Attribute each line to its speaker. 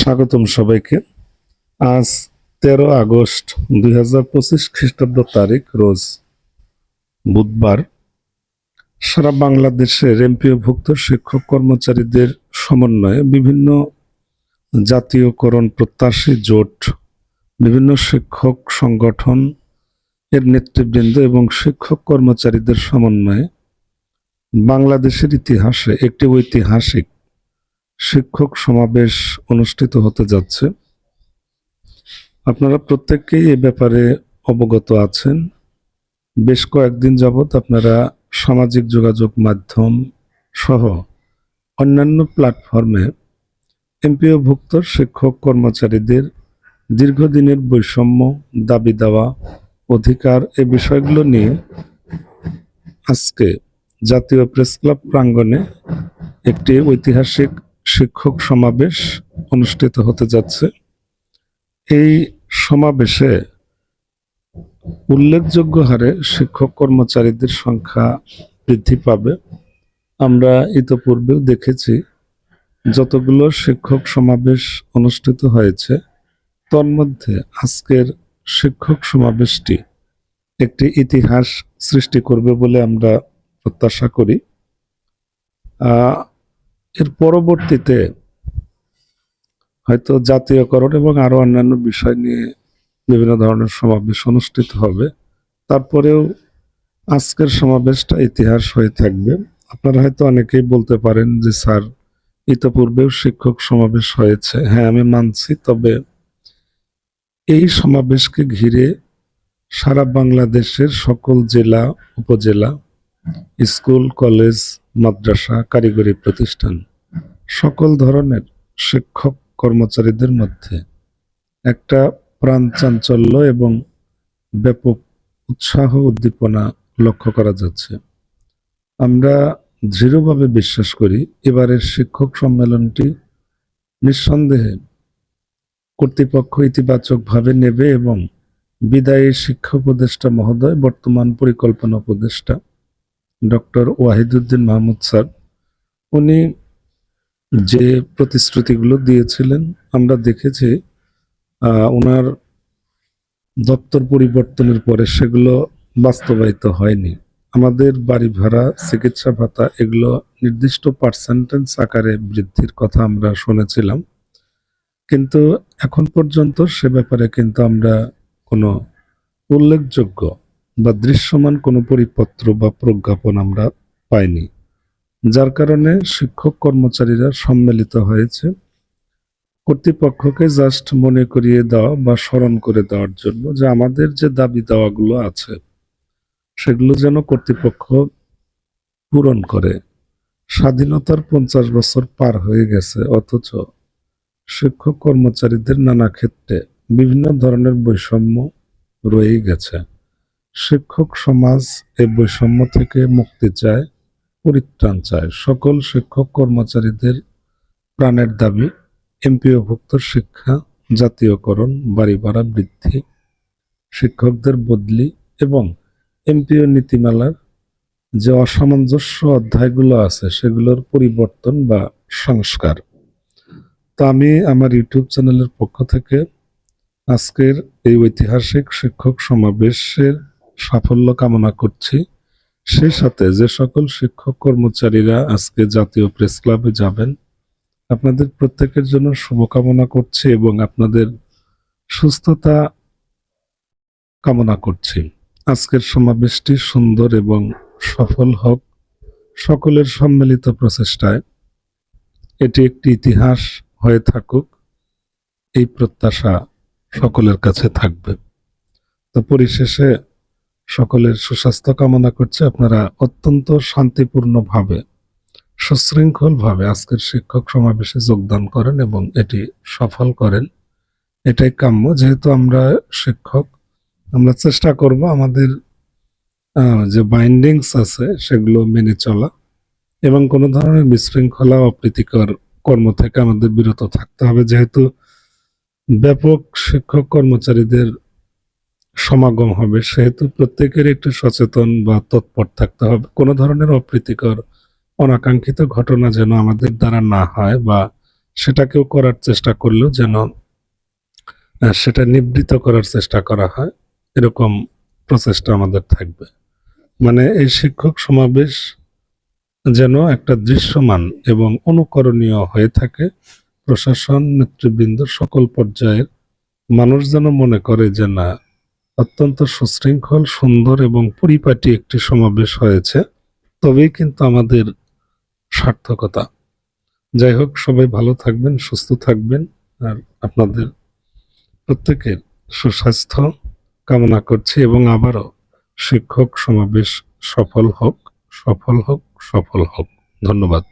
Speaker 1: স্বাগতম সবাইকে। আজ তেরো আগস্ট দুই হাজার পঁচিশ খ্রিস্টাব্দ তারিখ, রোজ বুধবার। সারা বাংলাদেশের এমপিওভুক্ত শিক্ষক কর্মচারীদের সমন্বয়ে বিভিন্ন জাতীয়করণ প্রত্যাশী জোট, বিভিন্ন শিক্ষক সংগঠন এর নেতৃবৃন্দ এবং শিক্ষক কর্মচারীদের সমন্বয়ে বাংলাদেশের ইতিহাসে একটি ঐতিহাসিক শিক্ষক সমাবেশ অনুষ্ঠিত হতে যাচ্ছে। আপনারা প্রত্যেককেই এ ব্যাপারে অবগত আছেন। বেশ কয়েকদিন যাবৎ আপনারা সামাজিক যোগাযোগ মাধ্যম সহ অন্যান্য প্ল্যাটফর্মে এমপিওভুক্ত শিক্ষক কর্মচারীদের দীর্ঘদিনের বৈষম্য, দাবি দেওয়া, অধিকার এ বিষয়গুলো নিয়ে আজকে জাতীয় প্রেস ক্লাব প্রাঙ্গণে একটি ঐতিহাসিক শিক্ষক সমাবেশ অনুষ্ঠিত হতে যাচ্ছে। এই সমাবেশে উল্লেখযোগ্য হারে শিক্ষক কর্মচারীদের সংখ্যা বৃদ্ধি পাবে। আমরা ইতোপূর্বেও দেখেছি, যতগুলো শিক্ষক সমাবেশ অনুষ্ঠিত হয়েছে, তন্মধ্যে আজকের শিক্ষক সমাবেশটি একটি ইতিহাস সৃষ্টি করবে বলে আমরা প্রত্যাশা করি। এর পরবর্তীতে হয়তো জাতীয়করণ এবং আরও অন্যান্য বিষয় নিয়ে বিভিন্ন ধরনের সমাবেশ অনুষ্ঠিত হবে। তারপরেও আজকের সমাবেশটা ইতিহাস হয়ে থাকবে। আপনারা হয়তো অনেকেই বলতে পারেন যে, স্যার, ইতোপূর্বেও শিক্ষক সমাবেশ হয়েছে। হ্যাঁ আমি মানছি, তবে এই সমাবেশকে ঘিরে সারা বাংলাদেশের সকল জেলা, উপজেলা স্কুল, কলেজ, মাদ্রাসা, কারিগরি প্রতিষ্ঠান সকল ধরনের শিক্ষক কর্মচারীদের মধ্যে একটা প্রাণ চাঞ্চল্য এবং ব্যাপক উৎসাহ উদ্দীপনা লক্ষ্য করা যাচ্ছে। আমরা দৃঢ়ভাবে বিশ্বাস করি এবারের শিক্ষক সম্মেলনটি নিঃসন্দেহে কর্তৃপক্ষ ইতিবাচকভাবে নেবে এবং বিদায়ী শিক্ষা উপদেষ্টা মহোদয়, বর্তমান পরিকল্পনা উপদেষ্টা ডক্টর ওয়াহিদুদ্দিন মাহমুদ স্যার, উনি যে প্রতিশ্রুতিগুলো দিয়েছিলেন, আমরা দেখেছি ওনার দপ্তর পরিবর্তনের পরে সেগুলো বাস্তবায়িত হয়নি। আমাদের বাড়ি ভাড়া, চিকিৎসা ভাতা, এগুলো নির্দিষ্ট পার্সেন্টেজ আকারে বৃদ্ধির কথা আমরা শুনেছিলাম। কিন্তু এখন পর্যন্ত সে ব্যাপারে কিন্তু আমরা কোনো উল্লেখযোগ্য বা দৃশ্যমান কোনো পরিপত্র বা প্রজ্ঞাপন আমরা পাইনি। যার কারণে শিক্ষক কর্মচারীরা সম্মিলিত হয়েছে। কর্তৃপক্ষকে জাস্ট মনে করিয়ে দেওয়া বা স্মরণ করে দেওয়ার জন্য যে আমাদের যে দাবি দেওয়াগুলো আছে, সেগুলো যেন কর্তৃপক্ষ পূরণ করে। স্বাধীনতার পঞ্চাশ বছর পার হয়ে গেছে, অথচ শিক্ষক কর্মচারীদের নানা ক্ষেত্রে বিভিন্ন ধরনের বৈষম্য রয়েই গেছে। শিক্ষক সমাজ এ বৈষম্য থেকে মুক্তি চায়, পরিত্রাণ চায়। সকল শিক্ষক কর্মচারীদের প্রাণের দাবি, এমপিওভুক্ত শিক্ষা, জাতীয়করণ, বাড়ি ভাড়া বৃদ্ধি, শিক্ষকদের বদলি এবং এমপিও নীতিমালার যে অসামঞ্জস্য অধ্যায়গুলো আছে, সেগুলোর পরিবর্তন বা সংস্কার। তো আমি আমার ইউটিউব চ্যানেলের পক্ষ থেকে আজকের এই ঐতিহাসিক শিক্ষক সমাবেশের সাফল্য কামনা করছি। সেই সাথে যে সকল শিক্ষক কর্মচারীরা আজকে জাতীয় প্রেস ক্লাবে যাবেন, আপনাদের প্রত্যেকের জন্য শুভকামনা করছি এবং আপনাদের সুস্থতা কামনা করছি। আজকের সমাবেশটি সুন্দর এবং সফল হোক সকলের সম্মিলিত প্রচেষ্টায়। এটি একটি ইতিহাস হয়ে থাকুক, এই প্রত্যাশা সকলের কাছে থাকবে। তো পরিশেষে সকলের সুস্বাস্থ্য কামনা করছে। আপনারা অত্যন্ত শান্তিপূর্ণভাবে, সুশৃঙ্খলভাবে আজকের শিক্ষক সমাবেশে যোগদান করেন এবং এটি সফল করেন। এটাই কাম্য, যেহেতু আমরা শিক্ষক, আমরা চেষ্টা করব আমাদের যে বাইন্ডিংস আছে সেগুলো মেনে চলা এবং কোনো ধরনের বিশৃঙ্খলা, অপ্রীতিকর কর্ম থেকে আমাদের বিরত থাকতে হবে। যেহেতু ব্যাপক শিক্ষক কর্মচারীদের সমাগম হবে, সেহেতু প্রত্যেকের একটু সচেতন বা তৎপর থাকতে হবে। কোনো ধরনের অপ্রীতিকর, অনাকাঙ্ক্ষিত ঘটনা যেন আমাদের দ্বারা না হয় বা সেটাকেও করার চেষ্টা করলেও যেন সেটা নিবৃত করার চেষ্টা করা হয়, এরকম প্রচেষ্টা আমাদের থাকবে। মানে এই শিক্ষক সমাবেশ যেন একটা দৃশ্যমান এবং অনুকরণীয় হয়ে থাকে, প্রশাসন, নেতৃবৃন্দ, সকল পর্যায়ের মানুষ যেন মনে করে যে না অত্যন্ত সুশৃঙ্খল, সুন্দর এবং পরিপাটি একটি সমাবেশ হয়েছে। তবেই কিন্তু আমাদের সার্থকতা। যাই হোক, সবাই ভালো থাকবেন, সুস্থ থাকবেন, আর আপনাদের প্রত্যেকের সুস্বাস্থ্য কামনা করছি এবং আবারও শিক্ষক সমাবেশ সফল হোক সফল হোক সফল হোক। ধন্যবাদ।